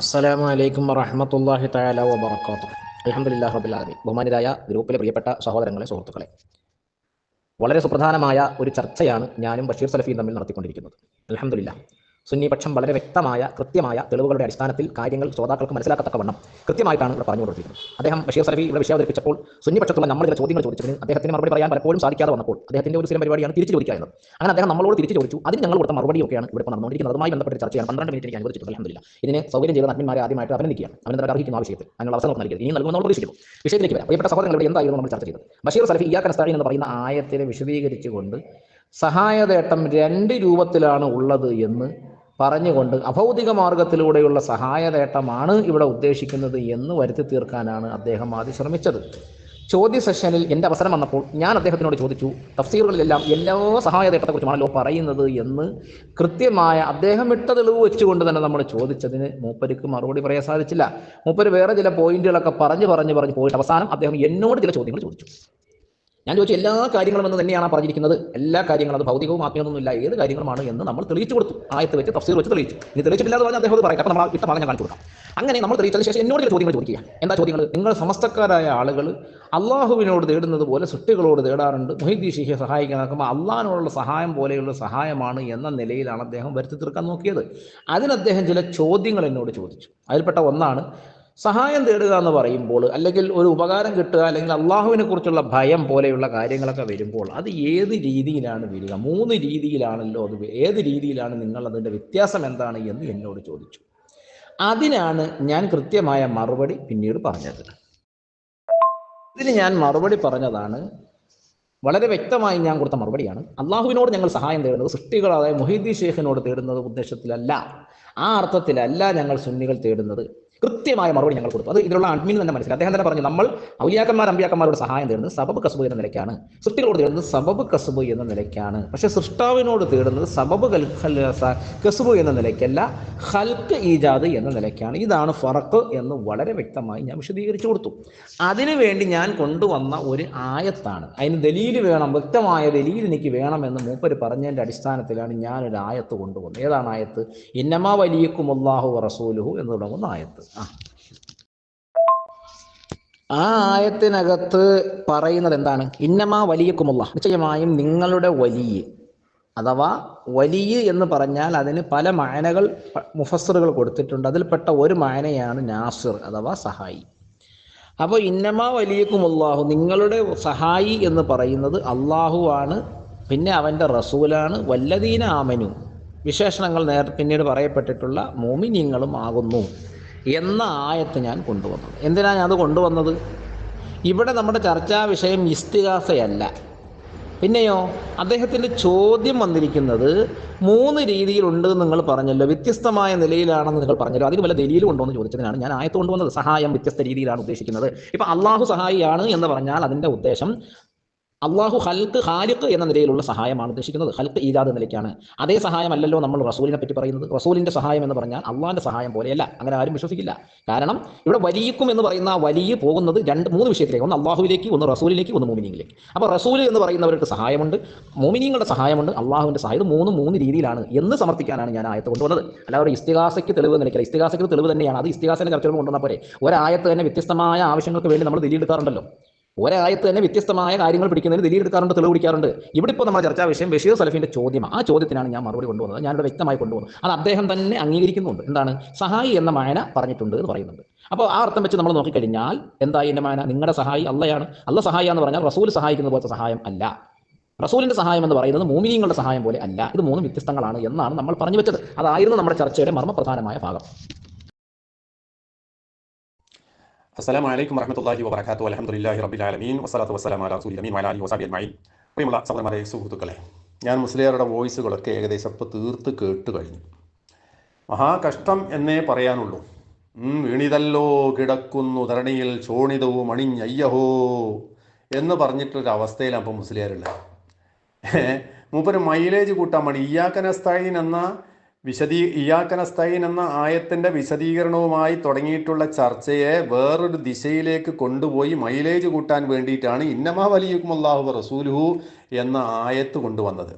അസ്സലാമു അലൈക്കും വറഹമത്തല്ലാഹി തആല വബറകാതുഹു. അൽഹംദുലില്ലാഹി റബ്ബിൽ ആലമീൻ. ബഹുമാനിതായ ഗ്രൂപ്പിലെ പ്രിയപ്പെട്ട സഹോദരങ്ങളെ സുഹൃത്തുക്കളെ. വളരെ സുപ്രധാനമായ ഒരു ചർച്ചയാണ് ഞാനും ബഷീർ സലഫിയും തമ്മിൽ നടത്തിക്കൊണ്ടിരിക്കുന്നത്. അൽഹംദുലില്ലാ സുന്നി പക്ഷം വളരെ വ്യക്തമായ കൃത്യമായ തെളിവുകളുടെ അടിസ്ഥാനത്തിൽ കാര്യങ്ങൾ ശ്രോതാക്കൾക്ക് മനസ്സിലാക്കത്തക്കവണ്ണം കൃത്യമായിട്ടാണ് ഇവിടെ പറഞ്ഞു കൊണ്ടിരിക്കുന്നത് അദ്ദേഹം ബഷീർ സലഫി ഇവിടെ വിഷയം അവതരിപ്പിച്ചപ്പോൾ സുന്നിപക്ഷത്തുള്ള നമ്മൾ ചില ചോദ്യങ്ങൾ ചോദിച്ചതിന് അദ്ദേഹത്തിന് മറുപടി പറയാൻ പലപ്പോഴും സാധിക്കാതെ വന്നപ്പോൾ അദ്ദേഹത്തിന്റെ ഒരു സ്ഥിരം പരിപാടിയാണ് തിരിച്ചു ചോദിക്കുക അങ്ങനെ അദ്ദേഹം നമ്മളോട് തിരിച്ചു ചോദിച്ചു. അതിന് ഞങ്ങൾ കൊടുത്ത മറുപടിയൊക്കെയാണ് ഇവിടെ നടന്നുകൊണ്ടിരിക്കുന്നത്. അതുമായി ബന്ധപ്പെട്ട ചർച്ചയാണ് പന്ത്രണ്ട് മിനിറ്റ് എനിക്ക് അനുവദിച്ചിട്ടുണ്ട്. അലഹമില്ല ഇതിന് സൗകര്യം ചെയ്ത അഡ്മിന്മാരെ ആദ്യമായിട്ട് അഭിനന്ദിക്കുകയാണ്. അഭിനന്ദനം അർഹിക്കുന്ന ആവശ്യത്തിൽ. അതിനുള്ള അവസരം നൽകിയത്. ഇനി നൽകുമെന്ന് പ്രതീക്ഷിക്കുന്നു. വിഷയത്തിലേക്ക് വരാം. പ്രിയപ്പെട്ട സഹോദരങ്ങൾ ഇവിടെ എന്തായിരുന്നു നമ്മൾ ചർച്ച ചെയ്തത്? ബഷീർ സലഫി ഇയാക്കൻ നസ്താനി എന്ന് പറയുന്ന ആയത്തിനെ വിശദീകരിച്ചുകൊണ്ട് സഹായതേട്ടം രണ്ട് രൂപത്തിലാണ് ഉള്ളത് എന്ന് പറഞ്ഞുകൊണ്ട് അഭൗതിക മാർഗത്തിലൂടെയുള്ള സഹായ നേട്ടമാണ് ഇവിടെ ഉദ്ദേശിക്കുന്നത് എന്ന് വരുത്തി തീർക്കാനാണ് അദ്ദേഹം ആദ്യം ശ്രമിച്ചത്. ചോദ്യ സെഷനിൽ എന്റെ അവസരം വന്നപ്പോൾ ഞാൻ അദ്ദേഹത്തിനോട് ചോദിച്ചു തഫ്സീറുകളിലെല്ലാം എല്ലാ സഹായ നേട്ടത്തെക്കുറിച്ചുമാണല്ലോ പറയുന്നത്? എന്ന് കൃത്യമായ അദ്ദേഹം ഇട്ട തെളിവ് വെച്ചുകൊണ്ട് തന്നെ നമ്മൾ ചോദിച്ചതിന് മൂപ്പർക്ക് മറുപടി പറയാൻ സാധിച്ചില്ല. മൂപ്പര് വേറെ ചില പോയിന്റുകളൊക്കെ പറഞ്ഞു പറഞ്ഞു പറഞ്ഞു പോയിട്ട് അവസാനം അദ്ദേഹം എന്നോട് ചില ചോദ്യങ്ങൾ ചോദിച്ചു. ഞാൻ ചോദിച്ചു എല്ലാ കാര്യങ്ങളും എന്ന് തന്നെയാണ് പറഞ്ഞിരിക്കുന്നത്. എല്ലാ കാര്യങ്ങളും അത് ഭൗതികവും ആത്മീയമൊന്നുമില്ല ഏത് കാര്യങ്ങളുമാണ് എന്ന് നമ്മൾ തെളിയിച്ചു കൊടുത്തു. ആയത്ത് വെച്ച് തഫ്സീർ വെച്ച് തെളിയിച്ചു. ഇനി തെളിയിച്ചിട്ടില്ലാതെ പറഞ്ഞാൽ അദ്ദേഹം പറയാം. അപ്പോൾ നമ്മൾ ഭാഗം ഞാൻ കാണിച്ചു കൊടുക്കാം. അങ്ങനെ നമ്മൾ തെളിയിച്ചതിന് ശേഷം എന്നോട് ചില ചോദ്യങ്ങൾ ചോദിക്കുക. എന്താ ചോദ്യങ്ങൾ? നിങ്ങൾ സമസ്തക്കാരായ ആളുകൾ അള്ളാഹുവിനോട് തേടുന്നത് പോലെ സൃഷ്ടികളോട് തേടാറുണ്ട്. മൊഹീദി ഷീഖെ സഹായിക്കാൻ നോക്കുമ്പോൾ അള്ളാഹിനോടുള്ള സഹായം പോലെയുള്ള സഹായമാണ് എന്ന നിലയിലാണ് അദ്ദേഹം വരുത്തി തീർക്കാൻ നോക്കിയത്. അതിന് അദ്ദേഹം ചില ചോദ്യങ്ങൾ എന്നോട് ചോദിച്ചു. അതിൽപ്പെട്ട ഒന്നാണ് സഹായം തേടുക എന്ന് പറയുമ്പോൾ അല്ലെങ്കിൽ ഒരു ഉപകാരം കിട്ടുക അല്ലെങ്കിൽ അള്ളാഹുവിനെ കുറിച്ചുള്ള ഭയം പോലെയുള്ള കാര്യങ്ങളൊക്കെ വരുമ്പോൾ അത് ഏത് രീതിയിലാണ് വരിക? മൂന്ന് രീതിയിലാണല്ലോ അത് ഏത് രീതിയിലാണ് നിങ്ങൾ അതിന്റെ വ്യത്യാസം എന്താണ് എന്ന് എന്നോട് ചോദിച്ചു. അതിനാണ് ഞാൻ കൃത്യമായ മറുപടി പിന്നീട് പറഞ്ഞത്. ഇതിന് ഞാൻ മറുപടി പറഞ്ഞതാണ് വളരെ വ്യക്തമായി ഞാൻ കൊടുത്ത മറുപടിയാണ്. അള്ളാഹുവിനോട് ഞങ്ങൾ സഹായം തേടുന്നത് സൃഷ്ടികളായ മൊഹീദി ഷേഖിനോട് തേടുന്നത് ഉദ്ദേശത്തിലല്ല. ആ അർത്ഥത്തിലല്ല ഞങ്ങൾ സുന്നികൾ തേടുന്നത്. കൃത്യമായ മറുപടി ഞങ്ങൾ കൊടുത്തു. അത് ഇതിലുള്ള അഡ്മിൻ തന്നെ മനസ്സിലായി. അദ്ദേഹം തന്നെ പറഞ്ഞു നമ്മൾ ഔലിയാക്കന്മാർ അമ്പിയാക്കന്മാരോട് സഹായം തേടുന്നത് സബബ് കസുബ് എന്ന നിലയ്ക്കാണ്. സൃഷ്ടികളോട് തേടുന്നത് സബബ് കസുബ് എന്ന നിലയ്ക്കാണ്. പക്ഷെ സൃഷ്ടാവിനോട് തേടുന്നത് സബബ് കസബ് എന്ന നിലയ്ക്കല്ല ഹൽക്ക് ഈജാദ് എന്ന നിലയ്ക്കാണ്. ഇതാണ് ഫറക്ക് എന്ന് വളരെ വ്യക്തമായി ഞാൻ വിശദീകരിച്ചു കൊടുത്തു. അതിനുവേണ്ടി ഞാൻ കൊണ്ടുവന്ന ഒരു ആയത്താണ്. അതിന് ദലീൽ വേണം വ്യക്തമായ ദലീൽ എനിക്ക് വേണമെന്ന് മൂപ്പര് പറഞ്ഞതിന്റെ അടിസ്ഥാനത്തിലാണ് ഞാനൊരു ആയത്ത് കൊണ്ടുവന്നത്. ഏതാണ് ആയത്ത്? ഇന്നമാ വലിയക്കും അള്ളാഹു റസൂലുഹു എന്ന് തുടങ്ങുന്ന ആയത്ത്. ആ ആയത്തിനകത്ത് പറയുന്നത് എന്താണ്? ഇന്നമാ വലിയക്കുമുള്ള നിശ്ചയമായും നിങ്ങളുടെ വലിയ. അഥവാ വലിയ എന്ന് പറഞ്ഞാൽ അതിന് പല മായനകൾ മുഫസറുകൾ കൊടുത്തിട്ടുണ്ട്. അതിൽപ്പെട്ട ഒരു മായനയാണ് നാസിർ അഥവാ സഹായി. അപ്പോൾ ഇന്നമാ വലിയക്കും അള്ളാഹു നിങ്ങളുടെ സഹായി എന്ന് പറയുന്നത് അള്ളാഹു ആണ് പിന്നെ അവന്റെ റസൂലാണ്. വല്ലതീന ആമനു വിശേഷണങ്ങൾ നേർ പിന്നീട് പറയപ്പെട്ടിട്ടുള്ള മോമിനിയങ്ങളും ആകുന്നു. എന്ന ആയത്ത് ഞാൻ കൊണ്ടുവന്നത് എന്തിനാണ് ഞാൻ അത് കൊണ്ടുവന്നത്? ഇവിടെ നമ്മുടെ ചർച്ചാ വിഷയം ഇസ്തിഹാസയല്ല. പിന്നെയോ അദ്ദേഹത്തിന്റെ ചോദ്യം വന്നിരിക്കുന്നത് മൂന്ന് രീതിയിലുണ്ട് എന്ന് നിങ്ങൾ പറഞ്ഞല്ലോ. വ്യത്യസ്തമായ നിലയിലാണെന്ന് നിങ്ങൾ പറഞ്ഞല്ലോ. അതിന് വല്ല ഉണ്ടോ എന്ന് ചോദിച്ചതിനാണ് ഞാൻ ആയത്ത് കൊണ്ടുവന്നത്. സഹായം വ്യത്യസ്ത രീതിയിലാണ് ഉദ്ദേശിക്കുന്നത്. ഇപ്പം അള്ളാഹു സഹായിയാണ് എന്ന് പറഞ്ഞാൽ അതിന്റെ ഉദ്ദേശം അള്ളാഹു ഹൽക്ക് ഹാലിക്ക് എന്ന നിലയിലുള്ള സഹായമാണ് ഉദ്ദേശിക്കുന്നത്. ഹൽക്ക് ഈജാദ് നിലയ്ക്കാണ്. അതേ സഹായമല്ലല്ലോ നമ്മൾ റസൂലിനെ പറ്റി പറയുന്നത്. റസൂലിന്റെ സഹായം എന്ന് പറഞ്ഞാൽ അള്ളാഹിന്റെ സഹായം പോലെയല്ല. അങ്ങനെ ആരും വിശ്വസിക്കില്ല. കാരണം ഇവിടെ വലിയക്കും എന്ന് പറയുന്ന വലിയ പോകുന്നത് രണ്ട് മൂന്ന് വിഷയത്തിലേക്ക് ഒന്ന് അള്ളാഹുവിലേക്ക് ഒന്ന് റസൂലിലേക്ക് ഒന്ന് മോമിനിയിലേക്ക് അപ്പോൾ റസൂൽ എന്ന് പറയുന്നവർക്ക് സഹായമുണ്ട്. മോമിനിങ്ങളുടെ സഹായമുണ്ട്. അള്ളാഹുവിന്റെ സഹായം മൂന്ന് മൂന്ന് രീതിയിലാണ് എന്ന് സമർപ്പിക്കാനാണ് ഞാൻ ആയത്ത് കൊണ്ടുവന്നത്. അല്ലാതെ ഒരു ഇസ്തിഹാസയ്ക്ക് തെളിവ് നിലയ്ക്കില്ല. ഇസ്തിഹാസയ്ക്ക് തെളിവ് തന്നെയാണ്. അത് ഇസ്തിഹാസിന്റെ ചർച്ചകൾ കൊണ്ടുവന്ന പോലെ ഒരായത്ത് തന്നെ വ്യത്യസ്തമായ ആവശ്യങ്ങൾക്ക് വേണ്ടി നമ്മൾ ദിലീലെടുക്കാറുണ്ടല്ലോ ഒരായത്ത് തന്നെ വ്യത്യസ്തമായ കാര്യങ്ങൾ പിടിക്കുന്നതിന് ദലീൽ എടുക്കാറുണ്ട് തെളിവ് പിടിക്കാറുണ്ട്. ഇവിടെ ഇപ്പോൾ നമ്മുടെ ചർച്ചാ വിഷയം ബഷീർ സലഫിന്റെ ചോദ്യം ആ ചോദ്യത്തിനാണ് ഞാൻ മറുപടി കൊണ്ടുവന്നത്. ഞാനിവിടെ വ്യക്തമായി കൊണ്ടുവന്നു. അത് അദ്ദേഹം തന്നെ അംഗീകരിക്കുന്നുണ്ട്. എന്താണ്? സഹായി എന്ന മായന പറഞ്ഞിട്ടുണ്ട് എന്ന് പറയുന്നുണ്ട്. അപ്പോൾ ആ അർത്ഥം വെച്ച് നമ്മൾ നോക്കിക്കഴിഞ്ഞാൽ എന്തായി എന്റെ മായന? നിങ്ങളുടെ സഹായി അല്ലയാണ് അല്ല സഹായി എന്ന് പറഞ്ഞാൽ റസൂൽ സഹായിക്കുന്ന പോലത്തെ സഹായം അല്ല. റസൂലിന്റെ സഹായം എന്ന് പറയുന്നത് മൂമിനിയങ്ങളുടെ സഹായം പോലെ അല്ല. ഇത് മൂന്ന് വ്യത്യസ്തങ്ങളാണ് എന്നാണ് നമ്മൾ പറഞ്ഞു വെച്ചത്. അതായിരുന്നു നമ്മുടെ ചർച്ചയുടെ മർമ്മപ്രധാനമായ ഭാഗം. അസ്സലാമു അലൈക്കും വറഹമത്തല്ലാഹി വബറകാതുഹു. അലഹമുല്ലാഹി റബ്ബിൽ ആലമീൻ. വസ്സലാത്തു വസ്സലാമു അലാ റസൂലി അമീൻ വഅലാ ആലിഹി വസഹബിഹി അജ്മഈൻ. പ്രിയമുള്ള സഹോദരമാരെ സുഹൃത്തുക്കളെ ഞാൻ മുസ്ലിയാരുടെ വോയിസുകളൊക്കെ ഏകദേശം ഇപ്പോൾ തീർത്ത് കേട്ട് കഴിഞ്ഞു. മഹാകഷ്ടം എന്നേ പറയാനുള്ളൂ. വീണിതല്ലോ കിടക്കുന്നു ധരണിയിൽ ചോണിതവും അണിഞ്ഞയ്യഹോ എന്ന് പറഞ്ഞിട്ടൊരു അവസ്ഥയിലാണ് ഇപ്പോൾ മുസ്ലിയാരുള്ളത്. മൂപ്പര് മൈലേജ് കൂട്ടാൻ വേണ്ടി ഇയാക്കനസ്തായിൻ എന്ന വിശദീ ഇയാക്കനസ്തൈൻ എന്ന ആയത്തിന്റെ വിശദീകരണവുമായി തുടങ്ങിയിട്ടുള്ള ചർച്ചയെ വേറൊരു ദിശയിലേക്ക് കൊണ്ടുപോയി മൈലേജ് കൂട്ടാൻ വേണ്ടിയിട്ടാണ് ഇന്നമ വലിയക്കും അള്ളാഹു റസൂലുഹു എന്ന ആയത്ത് കൊണ്ടുവന്നത്.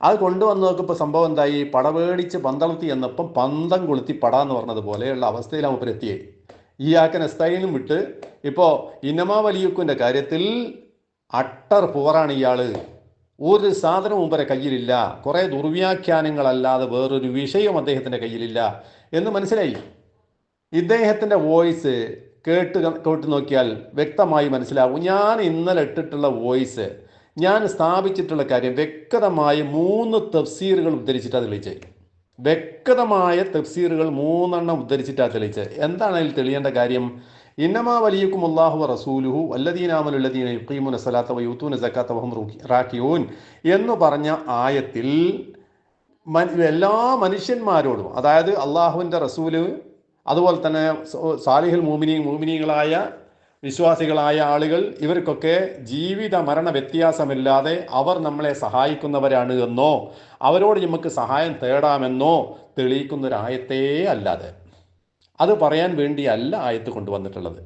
അത് കൊണ്ടുവന്നതൊക്കെ ഇപ്പോൾ സംഭവം എന്തായി? പടവേടിച്ച് പന്തളത്തി എന്നപ്പം പന്തം കൊളുത്തി പട എന്ന് പറഞ്ഞതുപോലെയുള്ള അവസ്ഥയിലാണ് അവർ എത്തിയത് ഈ ആക്കൻ എസ്തൈനും വിട്ട് ഇപ്പോൾ ഇന്നമ വലിയുക്കിന്റെ കാര്യത്തിൽ അട്ടർ പോറാണ് ഇയാൾ. ഒരു സാധനവും വരെ കയ്യിലില്ല. കുറേ ദുർവ്യാഖ്യാനങ്ങളല്ലാതെ വേറൊരു വിഷയവും അദ്ദേഹത്തിന്റെ കയ്യിലില്ല. എന്ന് മനസ്സിലായി? ഇദ്ദേഹത്തിന്റെ വോയിസ് കേട്ട് കേട്ട് നോക്കിയാൽ വ്യക്തമായി മനസ്സിലാവും. ഞാൻ ഇന്നലെ ഇട്ടിട്ടുള്ള വോയിസ് ഞാൻ സ്ഥാപിച്ചിട്ടുള്ള കാര്യം വ്യക്തമായ മൂന്ന് തഫ്സീറുകൾ ഉദ്ധരിച്ചിട്ടാണ് തെളിയിച്ചത്. വ്യക്തമായ തഫ്സീറുകൾ മൂന്നെണ്ണം ഉദ്ധരിച്ചിട്ടാണ് തെളിയിച്ചത്. എന്താണ് അതിൽ തെളിയേണ്ട കാര്യം? ഇന്നമാ വലിയക്കും അള്ളാഹു റസൂലുഹു അല്ലദീനാമലുല്ലദീന യുക്കീമുന സലാത്ത വയൂത്തൂന സക്കാത്ത വഹും റാക്കിയൂൻ എന്ന് പറഞ്ഞ ആയത്തിൽ എല്ലാ മനുഷ്യന്മാരോടും അതായത് അള്ളാഹുവിന്റെ റസൂൽ അതുപോലെ തന്നെ സാലിഹൽ മൂമിനി മൂമിനികളായ വിശ്വാസികളായ ആളുകൾ ഇവർക്കൊക്കെ ജീവിത മരണ വ്യത്യാസമില്ലാതെ അവർ നമ്മളെ സഹായിക്കുന്നവരാണ് എന്നോ അവരോട് നമുക്ക് സഹായം തേടാമെന്നോ തെളിയിക്കുന്നൊരായത്തേ അല്ലാതെ. അത് പറയാൻ വേണ്ടിയല്ല ആയത്ത് കൊണ്ടുവന്നിട്ടുള്ളത്.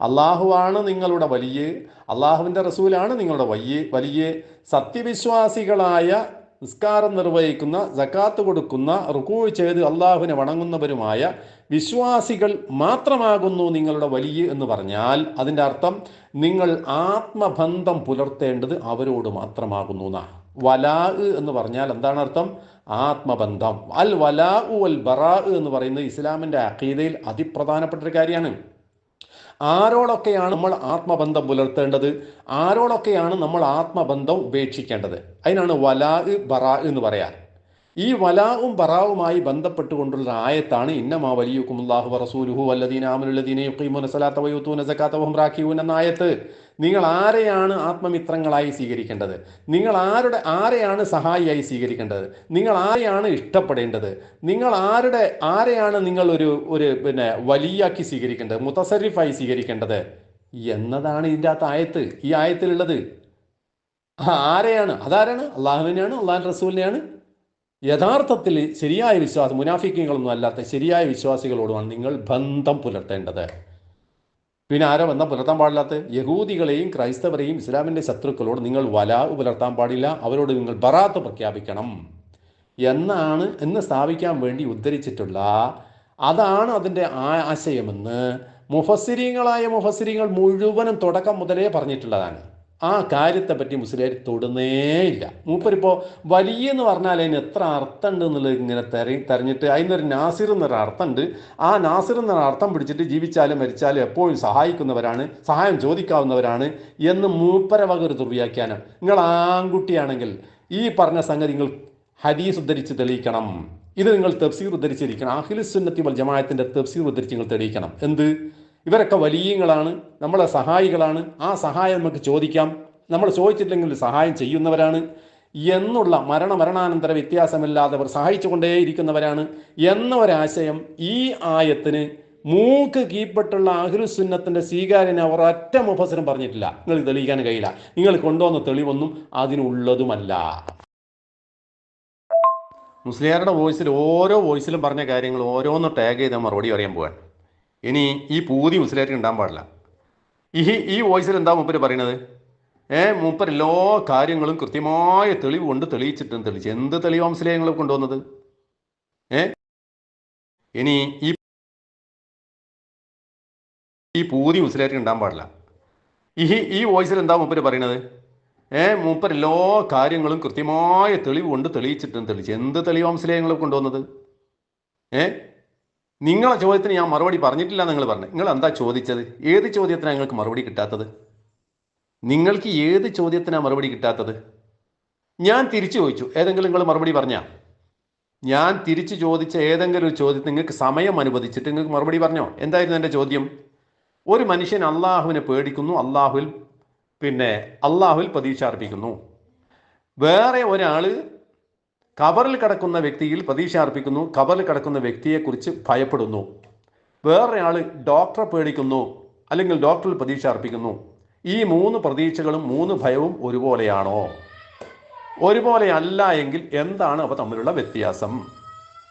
അള്ളാഹുവാണ് നിങ്ങളുടെ വലിയ അള്ളാഹുവിന്റെ റസൂലാണ് നിങ്ങളുടെ വലിയ വലിയ. സത്യവിശ്വാസികളായ നിസ്കാരം നിർവഹിക്കുന്ന ജക്കാത്ത് കൊടുക്കുന്ന റുക്കൂ ചെയ്ത് അള്ളാഹുവിനെ വണങ്ങുന്നവരുമായ വിശ്വാസികൾ മാത്രമാകുന്നു നിങ്ങളുടെ വലിയ എന്ന് പറഞ്ഞാൽ അതിന്റെ അർത്ഥം നിങ്ങൾ ആത്മബന്ധം പുലർത്തേണ്ടത് അവരോട് മാത്രമാകുന്നു എന്നാ വലാ എന്ന് പറഞ്ഞാൽ എന്താണ് അർത്ഥം? ആത്മബന്ധം. അൽ വലാ അൽ ബറാ എന്ന് പറയുന്നത് ഇസ്ലാമിന്റെ അഖീദയിൽ അതിപ്രധാനപ്പെട്ട ഒരു കാര്യമാണ്. ആരോടൊക്കെയാണ് നമ്മൾ ആത്മബന്ധം പുലർത്തേണ്ടത്? ആരോടൊക്കെയാണ് നമ്മൾ ആത്മബന്ധം ഉപേക്ഷിക്കേണ്ടത്? അതിനാണ് വലാ ബറാ എന്ന് പറയാൻ ഈ വലാവും ബറാവുമായി ബന്ധപ്പെട്ടുകൊണ്ടുള്ള ആയത്താണ് ഇന്നമാ വലിയുക്കും അള്ളാഹു റസൂലുഹു വല്ലദീന ആമനുല്ലദീന യുഖീമുന സലാത്ത വയൂത്തൂന സക്കാത്ത വഹും എന്ന ആയത്ത്. നിങ്ങൾ ആരെയാണ് ആത്മമിത്രങ്ങളായി സ്വീകരിക്കേണ്ടത്? നിങ്ങൾ ആരുടെ ആരെയാണ് സഹായിയായി സ്വീകരിക്കേണ്ടത്? നിങ്ങൾ ആരെയാണ് ഇഷ്ടപ്പെടേണ്ടത്? നിങ്ങൾ ആരുടെ ആരെയാണ് നിങ്ങൾ ഒരു ഒരു പിന്നെ വലിയാക്കി സ്വീകരിക്കേണ്ടത്? മുത്തസരിഫായി സ്വീകരിക്കേണ്ടത്? എന്നതാണ് ഇതിന്റെ അകത്ത് ആയത്ത്. ഈ ആയത്തിലുള്ളത്. ആരെയാണ്? അതാരാണ്? അള്ളാഹുവിനെയാണ്? അള്ളാഹു റസൂലിനെയാണ്? യഥാർത്ഥത്തിൽ ശരിയായ വിശ്വാസം മുനാഫിക്കങ്ങളൊന്നും അല്ലാത്ത ശരിയായ വിശ്വാസികളോടുമാണ് നിങ്ങൾ ബന്ധം പുലർത്തേണ്ടത്. പിന്നെ ആരോ ബന്ധം പുലർത്താൻ പാടില്ലാത്ത? യഹൂദികളെയും ക്രൈസ്തവരെയും ഇസ്ലാമിന്റെ ശത്രുക്കളോട് നിങ്ങൾ വലാവ് പുലർത്താൻ പാടില്ല. അവരോട് നിങ്ങൾ ബറാത്ത് പ്രഖ്യാപിക്കണം. എന്നാണ് എന്ന് സ്ഥാപിക്കാൻ വേണ്ടി ഉദ്ധരിച്ചിട്ടുള്ള അതാണ് അതിന്റെ ആശയമെന്ന് മുഫസിരിങ്ങളായ മുഫസിരിങ്ങൾ മുഴുവനും തുടക്കം മുതലേ പറഞ്ഞിട്ടുള്ളതാണ്. ആ കാര്യത്തെ കാര്യത്തെപ്പറ്റി മുസ്ലിം തൊടുന്നേയില്ല മൂപ്പരിപ്പോൾ വലിയ എന്ന് പറഞ്ഞാൽ അതിന് എത്ര അർത്ഥമുണ്ട് എന്നുള്ളത് ഇങ്ങനെ തെര തെരഞ്ഞിട്ട് അതിനൊരു നാസിർ എന്നൊരു അർത്ഥമുണ്ട്. ആ നാസിർ എന്നൊരു അർത്ഥം പിടിച്ചിട്ട് ജീവിച്ചാലും മരിച്ചാലും എപ്പോഴും സഹായിക്കുന്നവരാണ് സഹായം ചോദിക്കാവുന്നവരാണ് എന്ന് മൂപ്പര വക ഒരു ദുർവ്യാഖ്യാനം. നിങ്ങൾ ആൺകുട്ടിയാണെങ്കിൽ ഈ പറഞ്ഞ സംഗതി നിങ്ങൾ ഹദീസ് ഉദ്ധരിച്ച് തെളിയിക്കണം. ഇത് നിങ്ങൾ തഫ്സീർ ഉദ്ധരിച്ചിരിക്കണം. അഖിലുസുന്നത്തി വൽ ജമാഅത്തിന്റെ തഫ്സീർ ഉദ്ധരിച്ച് നിങ്ങൾ തെളിയിക്കണം. എന്ത്? ഇവരൊക്കെ വലിയങ്ങളാണ് നമ്മളെ സഹായികളാണ്. ആ സഹായം നമുക്ക് ചോദിക്കാം. നമ്മൾ ചോദിച്ചില്ലെങ്കിൽ സഹായം ചെയ്യുന്നവരാണ്. എന്നുള്ള മരണ മരണാനന്തര വ്യത്യാസമില്ലാതെ അവർ സഹായിച്ചുകൊണ്ടേയിരിക്കുന്നവരാണ്. എന്ന ഒരാശയം ഈ ആയത്തിന് മൂക്ക് കീപ്പെട്ടുള്ള അഹ്ലുസുന്നത്തിന്റെ സ്വീകാര്യനെ അവർ ഒറ്റ മുഫസരം പറഞ്ഞിട്ടില്ല. നിങ്ങൾ തെളിയിക്കാൻ കഴിയില്ല. നിങ്ങൾ കൊണ്ടുവന്ന തെളിവൊന്നും അതിനുള്ളതുമല്ല. മുസ്ലിയാരുടെ വോയിസിൽ ഓരോ വോയിസിലും പറഞ്ഞ കാര്യങ്ങൾ ഓരോന്ന് ടാഗ് ചെയ്ത് മറുപടി പറയാൻ പോവാൻ ഇനി ഈ പൂതി മുസ്ലിയാർക്ക് ഉണ്ടാകാൻ പാടില്ല. ഈ ഈ വോയിസിൽ എന്താ മൂപ്പര് പറയണത്? ഏ മൂപ്പർ എല്ലാ കാര്യങ്ങളും കൃത്യമായ തെളിവ് കൊണ്ട് തെളിയിച്ചിട്ടും തെളിയിച്ചു. എന്ത് തെളിവാ മുസ്ലിയങ്ങൾ കൊണ്ടുവന്നത്? ഏ? ഇനി ഈ ഈ പൂതി മുസ്ലിയാർക്ക് ഉണ്ടാകാൻ പാടില്ല. ഈ ഈ വോയിസിൽ എന്താ മൂപ്പര് പറയണത്? ഏ മൂപ്പർ എല്ലാ കാര്യങ്ങളും കൃത്യമായ തെളിവ് കൊണ്ട് തെളിയിച്ചിട്ടും തെളിയിച്ചു. എന്ത് തെളിവാ മുസ്ലിയങ്ങൾ കൊണ്ടുവന്നത്? ഏ? നിങ്ങളെ ചോദ്യത്തിന് ഞാൻ മറുപടി പറഞ്ഞിട്ടില്ല നിങ്ങൾ പറഞ്ഞു. നിങ്ങൾ എന്താ ചോദിച്ചത്? ഏത് ചോദ്യത്തിനാണ് നിങ്ങൾക്ക് മറുപടി കിട്ടാത്തത്? നിങ്ങൾക്ക് ഏത് ചോദ്യത്തിനാണ് മറുപടി കിട്ടാത്തത്? ഞാൻ തിരിച്ചു ചോദിച്ചു. ഏതെങ്കിലും നിങ്ങൾ മറുപടി പറഞ്ഞാ? ഞാൻ തിരിച്ചു ചോദിച്ച ഏതെങ്കിലും ഒരു ചോദ്യത്തിന് നിങ്ങൾക്ക് സമയം അനുവദിച്ചിട്ട് നിങ്ങൾക്ക് മറുപടി പറഞ്ഞോ? എന്തായിരുന്നു എന്റെ ചോദ്യം? ഒരു മനുഷ്യൻ അള്ളാഹുവിനെ പേടിക്കുന്നു അള്ളാഹുവിൽ പിന്നെ അള്ളാഹുവിൽ പ്രതീക്ഷ അർപ്പിക്കുന്നു. വേറെ ഒരാൾ കബറിൽ കിടക്കുന്ന വ്യക്തിയിൽ പ്രതീക്ഷ അർപ്പിക്കുന്നു. കബറിൽ കിടക്കുന്ന വ്യക്തിയെക്കുറിച്ച് ഭയപ്പെടുന്നു. വേറൊരാൾ ഡോക്ടറെ പേടിക്കുന്നു അല്ലെങ്കിൽ ഡോക്ടറിൽ പ്രതീക്ഷ അർപ്പിക്കുന്നു. ഈ മൂന്ന് പ്രതീക്ഷകളും മൂന്ന് ഭയവും ഒരുപോലെയാണോ? ഒരുപോലെ അല്ല എങ്കിൽ എന്താണ് അവ തമ്മിലുള്ള വ്യത്യാസം?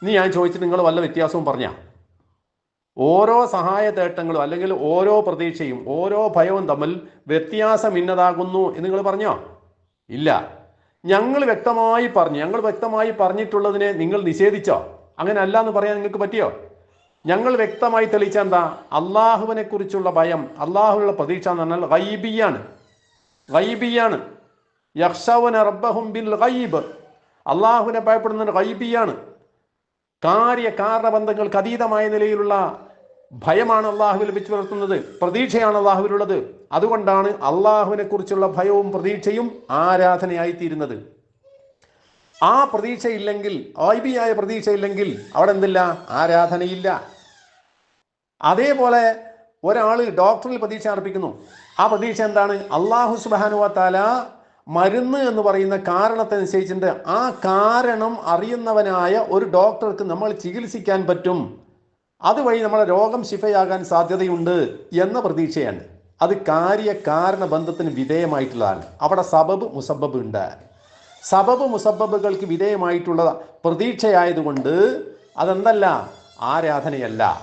നീ ഞാൻ ചോദിച്ചിട്ട് നിങ്ങൾ വല്ല വ്യത്യാസവും പറഞ്ഞ? ഓരോ സഹായ തേട്ടങ്ങളും അല്ലെങ്കിൽ ഓരോ പ്രതീക്ഷയും ഓരോ ഭയവും തമ്മിൽ വ്യത്യാസം ഇന്നതാകുന്നു എന്ന് നിങ്ങൾ പറഞ്ഞോ? ഇല്ല. ഞങ്ങൾ വ്യക്തമായി പറഞ്ഞു. ഞങ്ങൾ വ്യക്തമായി പറഞ്ഞിട്ടുള്ളതിനെ നിങ്ങൾ നിഷേധിച്ചോ? അങ്ങനെ അല്ല എന്ന് പറയാൻ നിങ്ങൾക്ക് പറ്റിയോ? ഞങ്ങൾ വ്യക്തമായി തെളിയിച്ച എന്താ? അള്ളാഹുവിനെ കുറിച്ചുള്ള ഭയം അള്ളാഹുവിനുള്ള പ്രതീക്ഷ എന്ന് പറഞ്ഞാൽ ഗൈബിയാണ്. യക്ഷവന റബ്ബഹും ബിൽ ഗൈബ്. അള്ളാഹുവിനെ ഭയപ്പെടുന്നത് ഗൈബിയാണ്. കാര്യ കാരണബന്ധങ്ങൾക്ക് അതീതമായ നിലയിലുള്ള ഭയമാണ് അള്ളാഹുവിൽ വെച്ച് പുലർത്തുന്നത്. പ്രതീക്ഷയാണ് അള്ളാഹുവിലുള്ളത്. അതുകൊണ്ടാണ് അള്ളാഹുവിനെ കുറിച്ചുള്ള ഭയവും പ്രതീക്ഷയും ആരാധനയായി തീരുന്നത് ആ പ്രതീക്ഷയില്ലെങ്കിൽ ഐബിയായ പ്രതീക്ഷയില്ലെങ്കിൽ അവിടെ എന്തില്ല? ആരാധനയില്ല. അതേപോലെ ഒരാൾ ഡോക്ടറിൽ പ്രതീക്ഷ അർപ്പിക്കുന്നു. ആ പ്രതീക്ഷ എന്താണ്? അള്ളാഹു സുബാനുവത്താല മരുന്ന് എന്ന് പറയുന്ന കാരണത്തെ നിശ്ചയിച്ചിട്ടുണ്ട് ആ കാരണം അറിയുന്നവനായ ഒരു ഡോക്ടർക്ക് നമ്മൾ ചികിത്സിക്കാൻ പറ്റും. അതുവഴി നമ്മളെ രോഗം ശിഫയാകാൻ സാധ്യതയുണ്ട് എന്ന പ്രതീക്ഷയാണ് അത് കാര്യ കാരണ ബന്ധത്തിന് വിധേയമായിട്ടുള്ളതാണ്. അവിടെ സബബ് മുസബബ് ഉണ്ട്. സബബ് മുസബബുകൾക്ക് വിധേയമായിട്ടുള്ള പ്രതീക്ഷയായതുകൊണ്ട് അതെന്തല്ല? ആരാധനയല്ല.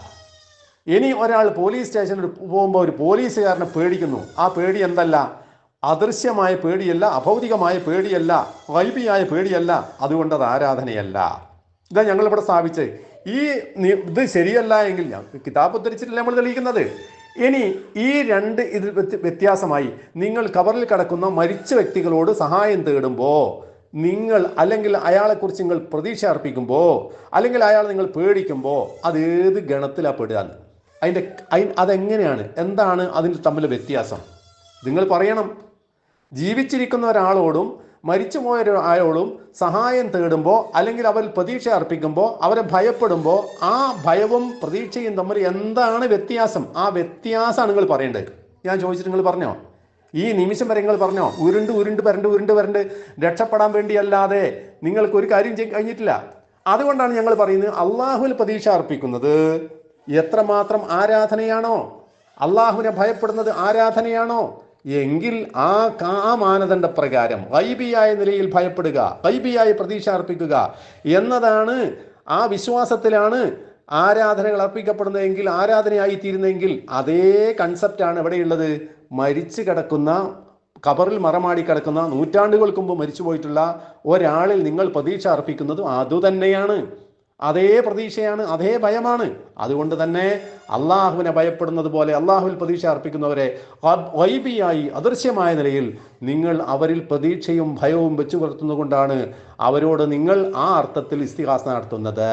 ഇനി ഒരാൾ പോലീസ് സ്റ്റേഷനിൽ പോകുമ്പോൾ ഒരു പോലീസുകാരനെ പേടിക്കുന്നു. ആ പേടി എന്തല്ല? അദൃശ്യമായ പേടിയല്ല അഭൗതികമായ പേടിയല്ല വൈബിയായ പേടിയല്ല. അതുകൊണ്ട് അത് ആരാധനയല്ല. ഇതാ ഞങ്ങളിവിടെ സ്ഥാപിച്ചത്. ഈ ഇത് ശരിയല്ല എങ്കിൽ ഞാൻ കിതാബ് ഉദ്ധരിച്ചിട്ടില്ല നമ്മൾ തെളിയിക്കുന്നത്? ഇനി ഈ രണ്ട് ഇത് വ്യത്യാസമായി നിങ്ങൾ കവറിൽ കിടക്കുന്ന മരിച്ച വ്യക്തികളോട് സഹായം തേടുമ്പോൾ നിങ്ങൾ അല്ലെങ്കിൽ അയാളെക്കുറിച്ച് നിങ്ങൾ പ്രതീക്ഷ അർപ്പിക്കുമ്പോൾ അല്ലെങ്കിൽ അയാൾ നിങ്ങൾ പേടിക്കുമ്പോൾ അത് ഏത് ഗണത്തിലാണ് പെടുക? അതിന്റെ അതി അതെങ്ങനെയാണ്? എന്താണ് അതിന് തമ്മിൽ വ്യത്യാസം? നിങ്ങൾ പറയണം. ജീവിച്ചിരിക്കുന്ന ഒരാളോടും മരിച്ചുപോയ ആയോളും സഹായം തേടുമ്പോൾ അല്ലെങ്കിൽ അവർ പ്രതീക്ഷ അർപ്പിക്കുമ്പോൾ അവരെ ഭയപ്പെടുമ്പോൾ ആ ഭയവും പ്രതീക്ഷയും തമ്മിൽ എന്താണ് വ്യത്യാസം? ആ വ്യത്യാസമാണ് നിങ്ങൾ പറയേണ്ടത്. ഞാൻ ചോദിച്ചിട്ട് നിങ്ങൾ പറഞ്ഞോ? ഈ നിമിഷം വരെ നിങ്ങൾ പറഞ്ഞോ? ഉരുണ്ട് ഉരുണ്ട് വരണ്ട് ഉരുണ്ട് വരണ്ട് രക്ഷപ്പെടാൻ വേണ്ടിയല്ലാതെ നിങ്ങൾക്ക് ഒരു കാര്യം ചെയ്യാൻ കഴിഞ്ഞിട്ടില്ല. അതുകൊണ്ടാണ് ഞങ്ങൾ പറയുന്നത് അള്ളാഹുവിൽ പ്രതീക്ഷ അർപ്പിക്കുന്നത് എത്രമാത്രം ആരാധനയാണോ? അള്ളാഹുവിനെ ഭയപ്പെടുന്നത് ആരാധനയാണോ? എങ്കിൽ ആ ആ മാനദണ്ഡ പ്രകാരം വൈബിയായ നിലയിൽ ഭയപ്പെടുക വൈബിയായി പ്രതീക്ഷ അർപ്പിക്കുക എന്നതാണ് ആ വിശ്വാസത്തിലാണ് ആരാധനകൾ അർപ്പിക്കപ്പെടുന്നതെങ്കിൽ ആരാധനയായി തീരുന്നെങ്കിൽ അതേ കൺസെപ്റ്റാണ് എവിടെയുള്ളത്? മരിച്ചു കിടക്കുന്ന കബറിൽ മറമാടി കിടക്കുന്ന നൂറ്റാണ്ടുകൾക്ക് മുമ്പ് മരിച്ചു പോയിട്ടുള്ള ഒരാളിൽ നിങ്ങൾ പ്രതീക്ഷ അർപ്പിക്കുന്നതും അതുതന്നെയാണ്. അതേ പ്രതീക്ഷയാണ് അതേ ഭയമാണ്. അതുകൊണ്ട് തന്നെ അള്ളാഹുവിനെ ഭയപ്പെടുന്നത് പോലെ അള്ളാഹുവിൽ പ്രതീക്ഷ അർപ്പിക്കുന്നവരെ വൈബിയായി അദൃശ്യമായ നിലയിൽ നിങ്ങൾ അവരിൽ പ്രതീക്ഷയും ഭയവും വെച്ചു പുലർത്തുന്നതുകൊണ്ടാണ് അവരോട് നിങ്ങൾ ആ അർത്ഥത്തിൽ ഇസ്തിഹാസ നടത്തുന്നത്.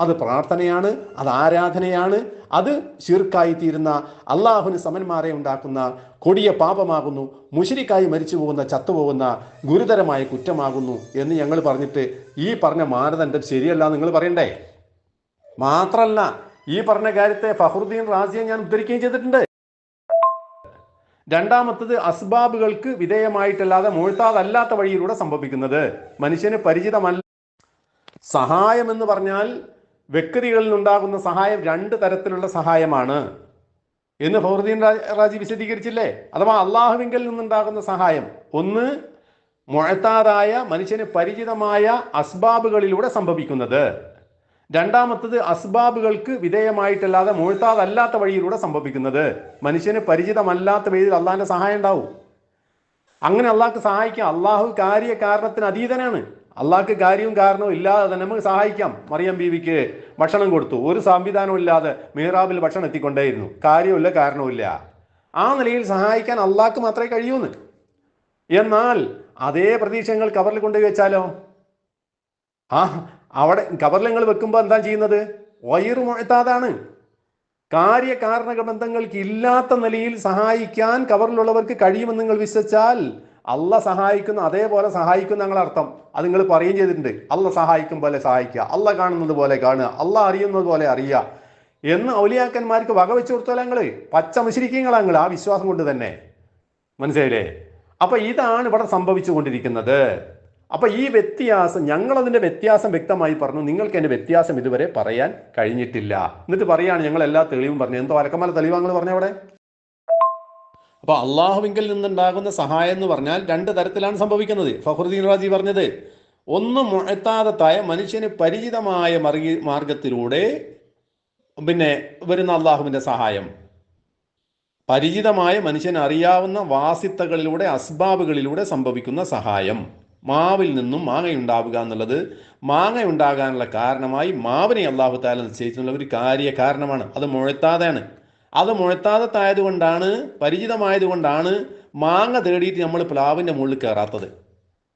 അത് പ്രാർത്ഥനയാണ് അത് ആരാധനയാണ് അത് ശീർക്കായി തീരുന്ന അള്ളാഹുന് സമന്മാരെ ഉണ്ടാക്കുന്ന കൊടിയ പാപമാകുന്നു മുഷിരിക്കായി മരിച്ചു പോകുന്ന ചത്തുപോകുന്ന ഗുരുതരമായ കുറ്റമാകുന്നു എന്ന് ഞങ്ങൾ പറഞ്ഞിട്ട് ഈ പറഞ്ഞ മാനദണ്ഡം ശരിയല്ല നിങ്ങൾ പറയണ്ടേ? മാത്രല്ല ഈ പറഞ്ഞ കാര്യത്തെ ഫഹറുദ്ദീൻ റാസിയെ ഞാൻ ഉദ്ധരിക്കുകയും ചെയ്തിട്ടുണ്ട്. രണ്ടാമത്തത് അസ്ബാബുകൾക്ക് വിധേയമായിട്ടല്ലാതെ മുഴുത്താതല്ലാത്ത വഴിയിലൂടെ സംഭവിക്കുന്നത്. മനുഷ്യന് പരിചിതമല്ല. സഹായം എന്ന് പറഞ്ഞാൽ വ്യക്തികളിൽ നിന്നുണ്ടാകുന്ന സഹായം രണ്ട് തരത്തിലുള്ള സഹായമാണ്. എന്ന് ഫൗറുദ്ദീൻ രാ- റാജി വിശദീകരിച്ചില്ലേ? അഥവാ അള്ളാഹുവിങ്കിൽ നിന്നുണ്ടാകുന്ന സഹായം. ഒന്ന് മുഴത്താതായ മനുഷ്യന് പരിചിതമായ അസ്ബാബുകളിലൂടെ സംഭവിക്കുന്നത്. രണ്ടാമത്തത് അസ്ബാബുകൾക്ക് വിധേയമായിട്ടല്ലാതെ മുഴുത്താതല്ലാത്ത വഴിയിലൂടെ സംഭവിക്കുന്നത്. മനുഷ്യന് പരിചിതമല്ലാത്ത വഴിയിൽ അള്ളാഹിന്റെ സഹായം ഉണ്ടാവും. അങ്ങനെ അള്ളാഹ്ക്ക് സഹായിക്കാം അള്ളാഹു കാര്യ കാരണത്തിന് അതീതനാണ്. അള്ളാഹ്ക്ക് കാര്യവും കാരണവും ഇല്ലാതെ തന്നെ നമുക്ക് സഹായിക്കാം. മറിയം ബീവിക്ക് ഭക്ഷണം കൊടുത്തു. ഒരു സംവിധാനവും ഇല്ലാതെ മീറാബിൽ ഭക്ഷണം എത്തിക്കൊണ്ടേയിരുന്നു. കാര്യമില്ല കാരണവുമില്ല. ആ നിലയിൽ സഹായിക്കാൻ അള്ളാഹ്ക്ക് മാത്രമേ കഴിയൂന്ന്. എന്നാൽ അതേ പ്രതീക്ഷകൾ കവറിൽ കൊണ്ടുപോയി വെച്ചാലോ? ആ അവിടെ കവറിൽ നിങ്ങൾ വെക്കുമ്പോൾ എന്താ ചെയ്യുന്നത്? വയറു മുഴത്താതാണ് കാര്യകാരണ ബന്ധങ്ങൾക്ക് ഇല്ലാത്ത നിലയിൽ സഹായിക്കാൻ കവറിലുള്ളവർക്ക് കഴിയുമെന്ന് നിങ്ങൾ വിശ്വസിച്ചാൽ അല്ല സഹായിക്കുന്ന അതേപോലെ സഹായിക്കുന്ന ഞങ്ങൾ അർത്ഥം. അത് നിങ്ങൾ പറയുകയും ചെയ്തിട്ടുണ്ട്. അല്ല സഹായിക്കും പോലെ സഹായിക്കുക. അല്ല കാണുന്നത് പോലെ കാണുക. അല്ല അറിയുന്നത് പോലെ അറിയുക. എന്ന് ഔലിയാക്കന്മാർക്ക് വകവെച്ചു കൊടുത്തോലെ ഞങ്ങൾ പച്ച മുശരിക്കങ്ങളാ ഞങ്ങൾ ആ വിശ്വാസം കൊണ്ട് തന്നെ. മനസ്സിലായില്ലേ? അപ്പൊ ഇതാണ് ഇവിടെ സംഭവിച്ചു കൊണ്ടിരിക്കുന്നത്. അപ്പൊ ഈ വ്യത്യാസം ഞങ്ങളതിന്റെ വ്യത്യാസം വ്യക്തമായി പറഞ്ഞു. നിങ്ങൾക്ക് അതിന്റെ വ്യത്യാസം ഇതുവരെ പറയാൻ കഴിഞ്ഞിട്ടില്ല. എന്നിട്ട് പറയാണ് ഞങ്ങൾ എല്ലാ തെളിവും പറഞ്ഞു. എന്തോ അലക്കമല തെളിവാങ്ങൾ പറഞ്ഞ അവിടെ? അപ്പൊ അള്ളാഹുവിങ്കിൽ നിന്നുണ്ടാകുന്ന സഹായം എന്ന് പറഞ്ഞാൽ രണ്ട് തരത്തിലാണ് സംഭവിക്കുന്നത്. ഫഹറുദ്ദീൻ റാജി പറഞ്ഞത് ഒന്ന് മുഴത്താതത്തായ മനുഷ്യന് പരിചിതമായ മറി മാർഗത്തിലൂടെ പിന്നെ വരുന്ന അള്ളാഹുവിന്റെ സഹായം. പരിചിതമായ മനുഷ്യൻ അറിയാവുന്ന വാസിത്തകളിലൂടെ അസ്ബാബുകളിലൂടെ സംഭവിക്കുന്ന സഹായം. മാവിൽ നിന്നും മാങ്ങയുണ്ടാവുക എന്നുള്ളത് മാങ്ങ ഉണ്ടാകാനുള്ള കാരണമായി മാവിനെ അള്ളാഹു താല നിശ്ചയിച്ചിട്ടുള്ള ഒരു കാര്യ കാരണമാണ് അത് മുഴത്താതെയാണ് അത് മുഴത്താതത്തായതുകൊണ്ടാണ് പരിചിതമായതുകൊണ്ടാണ് മാങ്ങ തേടിയിട്ട് നമ്മൾ പ്ലാവിന്റെ മുകളിൽ കയറാത്തത്.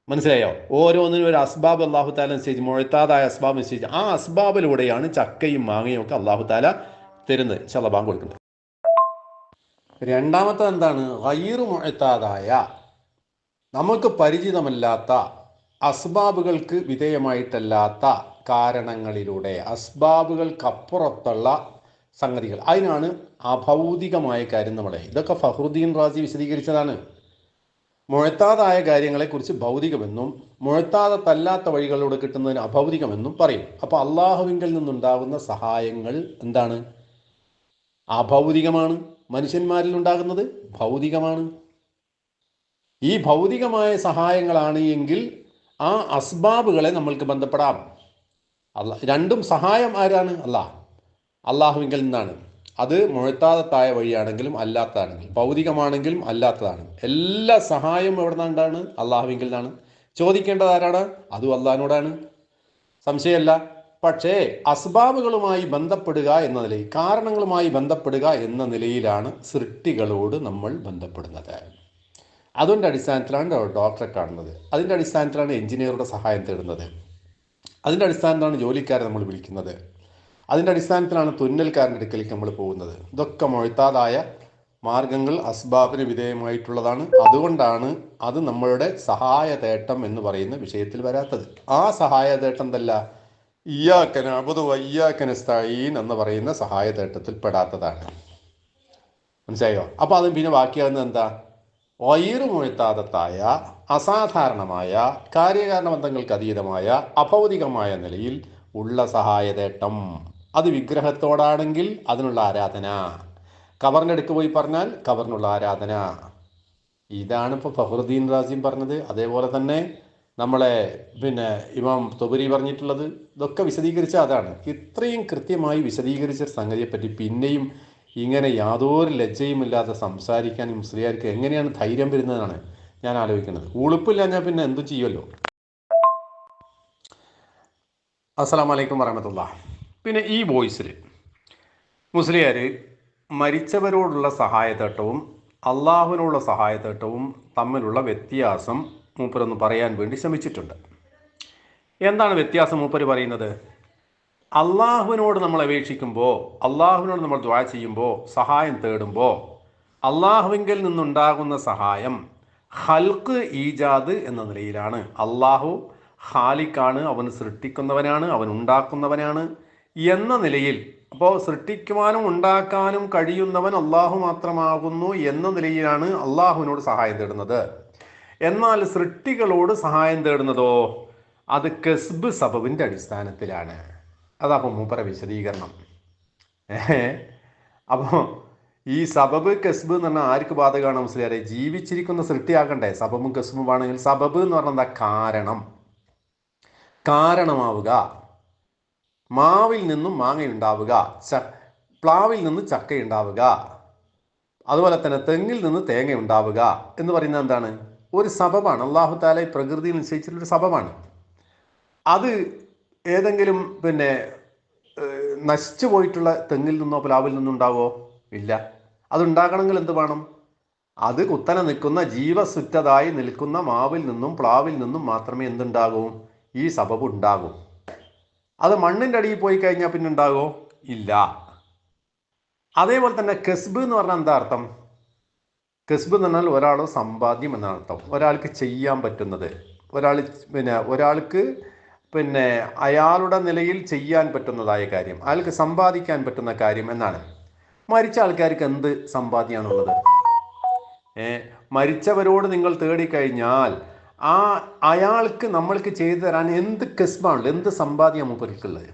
മനസ്സിലായോ? ഓരോന്നിനും ഒരു അസ്ബാബ് അള്ളാഹു താല നിശ്ചയിച്ച് മുഴത്താതായ അസ്ബാബ് നിശ്ചയിച്ച് ആ അസ്ബാബിലൂടെയാണ് ചക്കയും മാങ്ങയും ഒക്കെ അള്ളാഹു താല തരുന്നത്. ബാങ്ക് കൊടുക്കുന്നത് രണ്ടാമത്തെ എന്താണ്? ഗൈറു മുഴത്താതായ. നമുക്ക് പരിചിതമല്ലാത്ത അസ്ബാബുകൾക്ക് വിധേയമായിട്ടല്ലാത്ത കാരണങ്ങളിലൂടെ അസ്ബാബുകൾക്കപ്പുറത്തുള്ള സംഗതികൾ. അതിനാണ് അഭൗതികമായ കാര്യം നമ്മളെ. ഇതൊക്കെ ഫഹ്റുദ്ദീൻ റാസി വിശദീകരിച്ചതാണ്. മുഴത്താതായ കാര്യങ്ങളെക്കുറിച്ച് ഭൗതികമെന്നും മുഴത്താതത്തല്ലാത്ത വഴികളിലൂടെ കിട്ടുന്നതിന് അഭൗതികമെന്നും പറയും. അപ്പോൾ അള്ളാഹുവിങ്കിൽ നിന്നുണ്ടാകുന്ന സഹായങ്ങൾ എന്താണ്? അഭൗതികമാണ്. മനുഷ്യന്മാരിൽ ഉണ്ടാകുന്നത് ഭൗതികമാണ്. ഈ ഭൗതികമായ സഹായങ്ങളാണ് എങ്കിൽ ആ അസ്ബാബുകളെ നമ്മൾക്ക് ബന്ധപ്പെടാം. അല്ല രണ്ടും സഹായം ആരാണ്? അല്ല അള്ളാഹുവിങ്കിൽ നിന്നാണ്. അത് മുഴത്താതത്തായ വഴിയാണെങ്കിലും അല്ലാത്തതാണെങ്കിലും ഭൗതികമാണെങ്കിലും അല്ലാത്തതാണ്. എല്ലാ സഹായവും എവിടെ നിന്നാണ് അള്ളാഹുവിങ്കിൽ നിന്നാണ്. ചോദിക്കേണ്ടത് ആരാണ്? അതും അള്ളാഹിനോടാണ്. സംശയമല്ല. പക്ഷേ അസ്ബാബുകളുമായി ബന്ധപ്പെടുക എന്ന നിലയിൽ കാരണങ്ങളുമായി ബന്ധപ്പെടുക എന്ന നിലയിലാണ് സൃഷ്ടികളോട് നമ്മൾ ബന്ധപ്പെടുന്നത്. അതിന്റെ അടിസ്ഥാനത്തിലാണ് ഡോക്ടറെ കാണുന്നത്. അതിന്റെ അടിസ്ഥാനത്തിലാണ് എഞ്ചിനീയറുടെ സഹായം തേടുന്നത്. അതിന്റെ അടിസ്ഥാനത്തിലാണ് ജോലിക്കാരെ നമ്മൾ വിളിക്കുന്നത്. അതിന്റെ അടിസ്ഥാനത്തിലാണ് തുന്നൽക്കാരന്റെ അടുക്കലേക്ക് നമ്മൾ പോകുന്നത്. ഇതൊക്കെ മുഴത്താതായ മാർഗങ്ങൾ അസ്ബാബിന് വിധേയമായിട്ടുള്ളതാണ്. അതുകൊണ്ടാണ് അത് നമ്മളുടെ സഹായതേട്ടം എന്ന് പറയുന്ന വിഷയത്തിൽ വരാത്തത്. ആ സഹായതേട്ടം തല്ല ഇയ്യാക്കന അബുദ് വയ്യാക്കന സ്ഥായീൻ എന്ന് പറയുന്ന സഹായ തേട്ടത്തിൽ പെടാത്തതാണ്. മനസ്സിലായോ? അപ്പോൾ അതും പിന്നെ ബാക്കിയാകുന്നത് എന്താ? വൈറുമുഴുത്താതത്തായ അസാധാരണമായ കാര്യകാരണ ബന്ധങ്ങൾക്ക് അതീതമായ അഭൗതികമായ നിലയിൽ ഉള്ള സഹായതേട്ടം. അത് വിഗ്രഹത്തോടാണെങ്കിൽ അതിനുള്ള ആരാധന. കവറിന്റെ പോയി പറഞ്ഞാൽ കവറിനുള്ള ആരാധന. ഇതാണ് ഇപ്പോൾ ഫഹറുദ്ദീൻ റാസിം പറഞ്ഞത്. അതേപോലെ തന്നെ നമ്മളെ പിന്നെ ഇമാം തൊബരി പറഞ്ഞിട്ടുള്ളത് ഇതൊക്കെ വിശദീകരിച്ച അതാണ്. ഇത്രയും കൃത്യമായി വിശദീകരിച്ച സംഗതിയെപ്പറ്റി പിന്നെയും ഇങ്ങനെ യാതൊരു ലജ്ജയുമില്ലാതെ സംസാരിക്കാൻ മുസ്ലിയാർക്ക് എങ്ങനെയാണ് ധൈര്യം വരുന്നതാണ് ഞാൻ ആലോചിക്കുന്നത്. ഉളുപ്പില്ല ഞാൻ പിന്നെ എന്തു ചെയ്യുമല്ലോ. അസ്സാം വലൈക്കും വറഹമത്തുള്ള പിന്നെ ഈ വോയിസിൽ മുസ്ലിയാർ മരിച്ചവരോടുള്ള സഹായത്തേട്ടവും അള്ളാഹുവിനുള്ള സഹായത്തേട്ടവും തമ്മിലുള്ള വ്യത്യാസം മൂപ്പരൊന്ന് പറയാൻ വേണ്ടി ശ്രമിച്ചിട്ടുണ്ട്. എന്താണ് വ്യത്യാസം മൂപ്പര് പറയുന്നത്? അള്ളാഹുവിനോട് നമ്മൾ അപേക്ഷിക്കുമ്പോൾ അള്ളാഹുവിനോട് നമ്മൾ ദ്വാ ചെയ്യുമ്പോൾ സഹായം തേടുമ്പോൾ അള്ളാഹുവിങ്കിൽ നിന്നുണ്ടാകുന്ന സഹായം ഹൽക്ക് ഈജാദ് എന്ന നിലയിലാണ്. അള്ളാഹു ഹാലിക്കാണ് അവൻ സൃഷ്ടിക്കുന്നവനാണ് അവൻ ഉണ്ടാക്കുന്നവനാണ് എന്ന നിലയിൽ അപ്പോൾ സൃഷ്ടിക്കുവാനും ഉണ്ടാക്കാനും കഴിയുന്നവൻ അള്ളാഹു മാത്രമാകുന്നു എന്ന നിലയിലാണ് അള്ളാഹുവിനോട് സഹായം തേടുന്നത്. എന്നാൽ സൃഷ്ടികളോട് സഹായം തേടുന്നതോ അത് കസ്ബ് സബബിന്റെ അടിസ്ഥാനത്തിലാണ്. അതപ്പോൾ മൂപ്പറ വിശദീകരണം. അപ്പോൾ ഈ സബബ് കസ്ബ് എന്ന് പറഞ്ഞാൽ ആർക്ക് ബാധകമാണ് മുസ്ലിയാരെ? ജീവിച്ചിരിക്കുന്ന സൃഷ്ടിയാകണ്ടേ സബബും കസ്ബും ആണെങ്കിൽ സബബ് എന്ന് പറഞ്ഞാൽ എന്താ? കാരണം. കാരണമാവുക. മാവിൽ നിന്നും മാങ്ങ ഉണ്ടാവുക. ച പ്ലാവിൽ നിന്ന് ചക്ക ഉണ്ടാവുക. അതുപോലെ തന്നെ തെങ്ങിൽ നിന്ന് തേങ്ങ ഉണ്ടാവുക എന്ന് പറയുന്നത് എന്താണ്? ഒരു സബബാണ്. അള്ളാഹു താല ഈ പ്രകൃതി നിശ്ചയിച്ചിട്ടുള്ളൊരു സബബാണ്. അത് ഏതെങ്കിലും പിന്നെ നശിച്ചു പോയിട്ടുള്ള തെങ്ങിൽ നിന്നോ പ്ലാവിൽ നിന്നോ ഉണ്ടാവോ? ഇല്ല. അതുണ്ടാകണമെങ്കിൽ എന്ത് വേണം? അത് കുത്തനെ നിൽക്കുന്ന ജീവസുറ്റതായി നിൽക്കുന്ന മാവിൽ നിന്നും പ്ലാവിൽ നിന്നും മാത്രമേ എന്തുണ്ടാകൂ? ഈ സബബ് ഉണ്ടാകൂ. അത് മണ്ണിന്റെ അടിയിൽ പോയി കഴിഞ്ഞാൽ പിന്നെ ഉണ്ടാകുമോ ഇല്ല. അതേപോലെ തന്നെ കെസ്ബ് എന്ന് പറഞ്ഞാൽ എന്താ അർത്ഥം? കെസ്ബ് എന്ന് പറഞ്ഞാൽ ഒരാൾ സമ്പാദ്യം എന്നാണ് അർത്ഥം. ഒരാൾക്ക് ചെയ്യാൻ പറ്റുന്നത്. ഒരാൾ പിന്നെ ഒരാൾക്ക് പിന്നെ അയാളുടെ നിലയിൽ ചെയ്യാൻ പറ്റുന്നതായ കാര്യം അയാൾക്ക് സമ്പാദിക്കാൻ പറ്റുന്ന കാര്യം എന്നാണ്. മരിച്ച ആൾക്കാർക്ക് എന്ത് സമ്പാദ്യമാണുള്ളത്? മരിച്ചവരോട് നിങ്ങൾ തേടിക്കഴിഞ്ഞാൽ ആ അയാൾക്ക് നമ്മൾക്ക് ചെയ്തു തരാൻ എന്ത് കെസ്ബാണുള്ളത് എന്ത് സമ്പാദ്യം മൂപ്പർക്കുള്ളത്?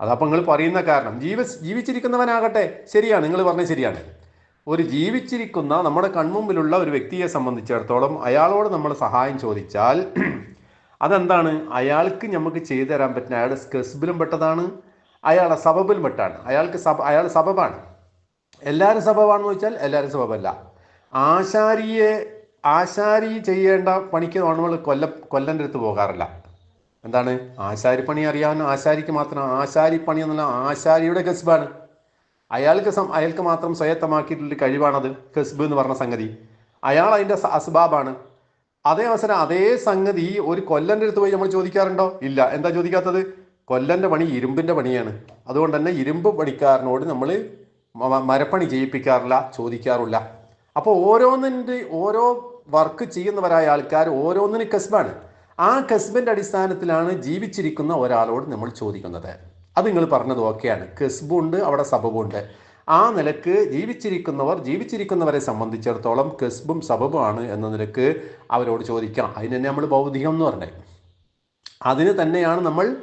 അതപ്പോൾ നിങ്ങൾ പറയുന്ന കാരണം ജീവ ജീവിച്ചിരിക്കുന്നവനാകട്ടെ ശരിയാണ് നിങ്ങൾ പറഞ്ഞത് ശരിയാണ്. ഒരു ജീവിച്ചിരിക്കുന്ന നമ്മുടെ കൺമുമ്പിലുള്ള ഒരു വ്യക്തിയെ സംബന്ധിച്ചിടത്തോളം അയാളോട് നമ്മൾ സഹായം ചോദിച്ചാൽ അതെന്താണ്? അയാൾക്ക് നമുക്ക് ചെയ്തു തരാൻ പറ്റുന്ന അയാളുടെ സ്കെസ്ബിലും പെട്ടതാണ് അയാളുടെ സബബിലും പെട്ടാണ്. അയാൾക്ക് സബ അയാൾ സബബാണ്. എല്ലാവരും സബബാണെന്ന് ചോദിച്ചാൽ എല്ലാവരും സബബല്ല. ആശാരിയെ ആശാരി ചെയ്യേണ്ട പണിക്ക് നമ്മൾ കൊല്ല കൊല്ലന്റെ അടുത്ത് പോകാറില്ല. എന്താണ്? ആശാരിപ്പണി അറിയാവുന്ന ആശാരിക്ക് മാത്രം ആശാരിപ്പണി എന്നുള്ള ആശാരിയുടെ കസ്ബാണ് അയാൾക്ക് അയാൾക്ക് മാത്രം സ്വയത്തമാക്കിയിട്ടുള്ള കഴിവാണത് കസ്ബ് എന്ന് പറഞ്ഞ സംഗതി. അയാൾ അതിന്റെ അസ്ബാബാണ്. അതേ അവസരം അതേ സംഗതി ഒരു കൊല്ലന്റെ അടുത്ത് പോയി നമ്മൾ ചോദിക്കാറുണ്ടോ? ഇല്ല. എന്താ ചോദിക്കാത്തത്? കൊല്ലന്റെ പണി ഇരുമ്പിന്റെ പണിയാണ്. അതുകൊണ്ട് തന്നെ ഇരുമ്പ് പണിക്കാരനോട് നമ്മൾ മരപ്പണി ചെയ്യിപ്പിക്കാറില്ല ചോദിക്കാറില്ല. അപ്പോൾ ഓരോന്നിന്റെ ഓരോ വർക്ക് ചെയ്യുന്നവരായ ആൾക്കാർ ഓരോന്നിന് കസ്ബാണ്. ആ കസ്ബിന്റെ അടിസ്ഥാനത്തിലാണ് ജീവിച്ചിരിക്കുന്ന ഒരാളോട് നമ്മൾ ചോദിക്കുന്നത്. അത് നിങ്ങൾ പറഞ്ഞത് ഓക്കെയാണ്. കസ്ബുണ്ട് അവിടെ സബബുണ്ട്. ആ നിലയ്ക്ക് ജീവിച്ചിരിക്കുന്നവർ ജീവിച്ചിരിക്കുന്നവരെ സംബന്ധിച്ചിടത്തോളം കസ്ബും സബബുമാണ് എന്ന നിലയ്ക്ക് അവരോട് ചോദിക്കാം. അതിന് തന്നെ നമ്മൾ ഭൗതികം എന്ന് പറഞ്ഞത് അതിന് തന്നെയാണ് നമ്മൾ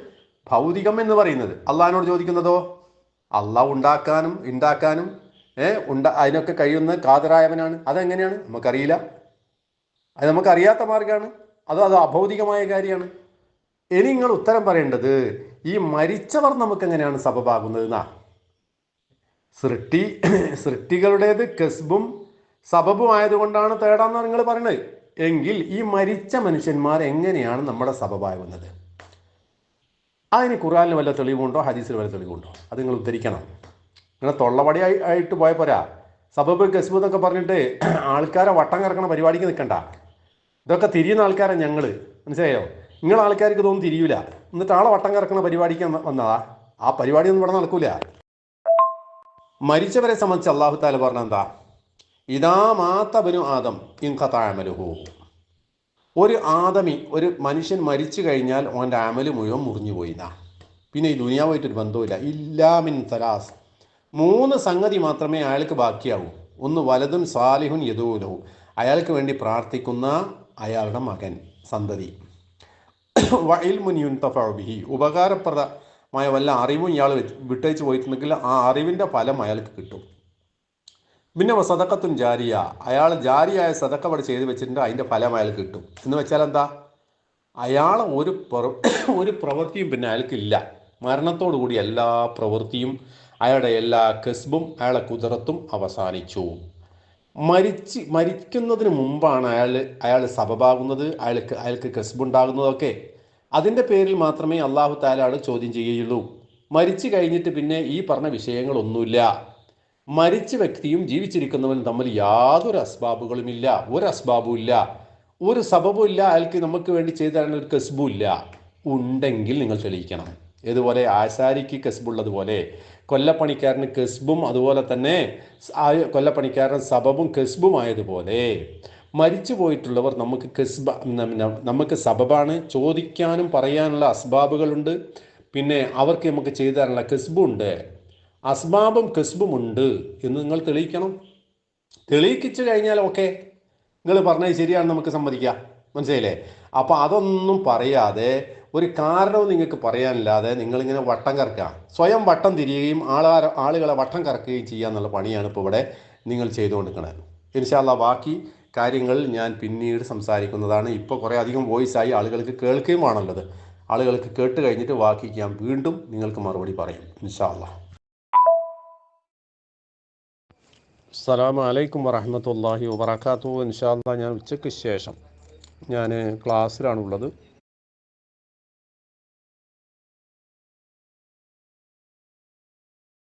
ഭൗതികം എന്ന് പറയുന്നത്. അള്ളാഹിനോട് ചോദിക്കുന്നതോ? അള്ളാഹ് ഉണ്ടാക്കാനും ഉണ്ടാക്കാനും ഏഹ് ഉണ്ട അതിനൊക്കെ കഴിയുന്ന കാതറായവനാണ് അതെങ്ങനെയാണ്? നമുക്കറിയില്ല. അത് നമുക്കറിയാത്ത മാർഗമാണ് അതോ അത് അഭൗതികമായ കാര്യമാണ്. ഇനി നിങ്ങൾ ഉത്തരം പറയേണ്ടത് ഈ മരിച്ചവർ നമുക്ക് എങ്ങനെയാണ് സബബാകുന്നത് എന്നാ? സൃഷ്ടി സൃഷ്ടികളുടേത് കസ്ബും സബബും ആയതുകൊണ്ടാണ് തേടാന്ന് നിങ്ങൾ പറയുന്നത് എങ്കിൽ ഈ മരിച്ച മനുഷ്യന്മാർ എങ്ങനെയാണ് നമ്മുടെ സബബാകുന്നത്? അതിന് ഖുറാനിൽ വല്ല തെളിവുണ്ടോ? ഹദീസിൽ വല്ല തെളിവുണ്ടോ? അത് നിങ്ങൾ ഉദ്ധരിക്കണം. നിങ്ങൾ തൊള്ളവടി ആയിട്ട് പോയ പോരാ. സബബ് കസ്ബ് എന്നൊക്കെ പറഞ്ഞിട്ട് ആൾക്കാരെ വട്ടം കറക്കണ പരിപാടിക്ക് നിൽക്കണ്ട ഇതൊക്കെ തിരിയുന്ന ആൾക്കാരാണ് ഞങ്ങൾ മനസ്സിലായോ? നിങ്ങൾ ആൾക്കാർക്ക് ഇതൊന്നും തിരിയൂല. എന്നിട്ട് ആളെ വട്ടം കറക്കുന്ന പരിപാടിക്ക് വന്നതാ? ആ പരിപാടി ഒന്നും ഇവിടെ നടക്കൂല. മരിച്ചവരെ സംബന്ധിച്ച് അള്ളാഹു താല പറഞ്ഞ എന്താ? ഇതാ മാത്തബനു ആദം ഇൻകത്താമലുഹു ഒരു ആദമി ഒരു മനുഷ്യൻ മരിച്ചു കഴിഞ്ഞാൽ അവന്റെ അമൽ മുഴുവൻ മുറിഞ്ഞു പോയിന്നാ. പിന്നെ ഈ ദുനിയാവായിട്ടൊരു ബന്ധവുമില്ല. ഇല്ലാമിൻ തലാസ് മൂന്ന് സംഗതി മാത്രമേ അയാൾക്ക് ബാക്കിയാവൂ. ഒന്ന് വലതും സാലിഹുൻ യദൂലവും അയാൾക്ക് വേണ്ടി പ്രാർത്ഥിക്കുന്ന അയാളുടെ മകൻ സന്തതി. വഇൽമുൻ യുൻതഫഉ ബിഹി. ഉപകാരപ്രദമായ വല്ല അറിവും ഇയാൾ വിട്ടേച്ച് പോയിട്ടുണ്ടെങ്കിൽ ആ അറിവിന്റെ ഫലം അയാൾക്ക് കിട്ടും. പിന്നെ സദക്കത്തും ജാരിയ. അയാൾ ജാരിയായ സദക്ക അവിടെ ചെയ്ത് വെച്ചിട്ടുണ്ട് അതിന്റെ ഫലം അയാൾക്ക് കിട്ടും. എന്ന് വെച്ചാൽ എന്താ? അയാൾ ഒരു ഒരു പ്രവൃത്തിയും പിന്നെ അയാൾക്കില്ല. മരണത്തോടു കൂടി എല്ലാ പ്രവൃത്തിയും അയാളുടെ എല്ലാ കസ്ബും അയാളെ കുതിരത്തും അവസാനിച്ചു. മരിച്ച് മരിക്കുന്നതിന് മുമ്പാണ് അയാൾ അയാൾ സബബാകുന്നത് അയാൾക്ക് അയാൾക്ക് കസ്ബുണ്ടാകുന്നതൊക്കെ അതിന്റെ പേരിൽ മാത്രമേ അള്ളാഹു താലാണ് ചോദ്യം ചെയ്യുകയുള്ളൂ. മരിച്ചു കഴിഞ്ഞിട്ട് പിന്നെ ഈ പറഞ്ഞ വിഷയങ്ങളൊന്നുമില്ല. മരിച്ച വ്യക്തിയും ജീവിച്ചിരിക്കുന്നവനും തമ്മിൽ യാതൊരു അസ്ബാബുകളുമില്ല ഒരു അസ്ബാബും ഇല്ല ഒരു സബബും ഇല്ല അയാൾക്ക് നമുക്ക് വേണ്ടി ചെയ്തു തരാൻ ഒരു കസ്ബും ഇല്ല. ഉണ്ടെങ്കിൽ നിങ്ങൾ തെളിയിക്കണം. ഇതുപോലെ ആശാരിക്ക് കസ്ബുള്ളതുപോലെ കൊല്ലപ്പണിക്കാരന് കസ്ബും അതുപോലെ തന്നെ കൊല്ലപ്പണിക്കാരൻ സബബും കസ്ബും ആയതുപോലെ മരിച്ചു പോയിട്ടുള്ളവർ നമുക്ക് കസ്ബ നമുക്ക് സബബാണ് ചോദിക്കാനും പറയാനുള്ള അസ്ബാബുകളുണ്ട്. പിന്നെ അവർക്ക് നമുക്ക് ചെയ്തു തരാനുള്ള കസ്ബുണ്ട്. അസ്ബാബും കസ്ബും ഉണ്ട് എന്ന് നിങ്ങൾ തെളിയിക്കണം. തെളിയിക്കിച്ചു കഴിഞ്ഞാൽ ഓക്കെ. നിങ്ങൾ പറഞ്ഞത് ശരിയാണ് നമുക്ക് സമ്മതിക്കാം. മനസ്സിലായില്ലേ? അപ്പോൾ അതൊന്നും പറയാതെ ഒരു കാരണവും നിങ്ങൾക്ക് പറയാനില്ലാതെ നിങ്ങളിങ്ങനെ വട്ടം കറക്കുക. സ്വയം വട്ടം തിരിയുകയും ആളാ ആളുകളെ വട്ടം കറക്കുകയും ചെയ്യുക എന്നുള്ള പണിയാണ് ഇപ്പോൾ ഇവിടെ നിങ്ങൾ ചെയ്തുകൊണ്ടിരിക്കുന്നത്. ഇൻഷാല്ല ബാക്കി കാര്യങ്ങൾ ഞാൻ പിന്നീട് സംസാരിക്കുന്നതാണ്. ഇപ്പോൾ കുറേ അധികം വോയിസ് ആയി ആളുകൾക്ക് കേൾക്കുകയും ആണുള്ളത് ആളുകൾക്ക് കേട്ട് കഴിഞ്ഞിട്ട് ബാക്കി ഞാൻ വീണ്ടും നിങ്ങൾക്ക് മറുപടി പറയും. ഇൻഷാല്ല അസ്സലാമു അലൈക്കും വറഹമത്തല്ലാഹി വബർക്കാത്തു ഇൻഷാല്ല ഞാൻ ഉച്ചയ്ക്ക് ശേഷം ഞാൻ ക്ലാസ്സിലാണുള്ളത്.